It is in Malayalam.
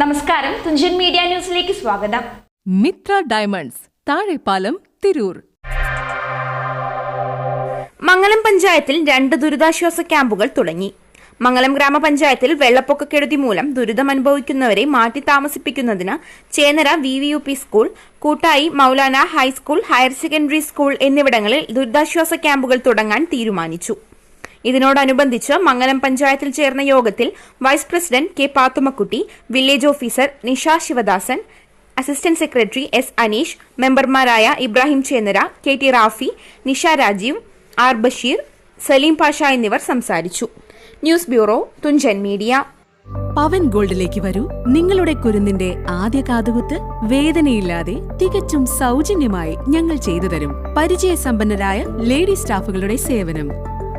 നമസ്കാരം. തുഞ്ചൻ മീഡിയ ന്യൂസിലേക്ക് സ്വാഗതം. മിത്ര ഡയമണ്ട്സ് താഴെപ്പാലം തിരൂർ. മംഗലം പഞ്ചായത്തിൽ രണ്ട് ദുരിതാശ്വാസ ക്യാമ്പുകൾ തുടങ്ങി. മംഗലം ഗ്രാമപഞ്ചായത്തിൽ വെള്ളപ്പൊക്കക്കെടുതി മൂലം ദുരിതമനുഭവിക്കുന്നവരെ മാറ്റി താമസിപ്പിക്കുന്നതിന് Chenara V V U P school Koottayi Moulana high school higher secondary school എന്നിവിടങ്ങളിൽ ദുരിതാശ്വാസ ക്യാമ്പുകൾ തുടങ്ങാൻ തീരുമാനിച്ചു. ഇതിനോടനുബന്ധിച്ച് മംഗലം പഞ്ചായത്തിൽ ചേർന്ന യോഗത്തിൽ vice president K Pathummakutty village officer Nisha Sivadasan assistant secretary S Aneesh മെമ്പർമാരായ Ibrahim Chennara K T Rafi Nisha Rajeev R Basheer Saleem Pasha എന്നിവർ സംസാരിച്ചു. News bureau Thunchan media. Pavan ഗോൾഡിലേക്ക് വരൂ. നിങ്ങളുടെ കുരുന്നിന്റെ ആദ്യ കാതുകുത്ത് വേദനയില്ലാതെ തികച്ചും സൗജന്യമായി ഞങ്ങൾ ചെയ്തു തരും. പരിചയസമ്പന്നരായ ലേഡി സ്റ്റാഫുകളുടെ സേവനം.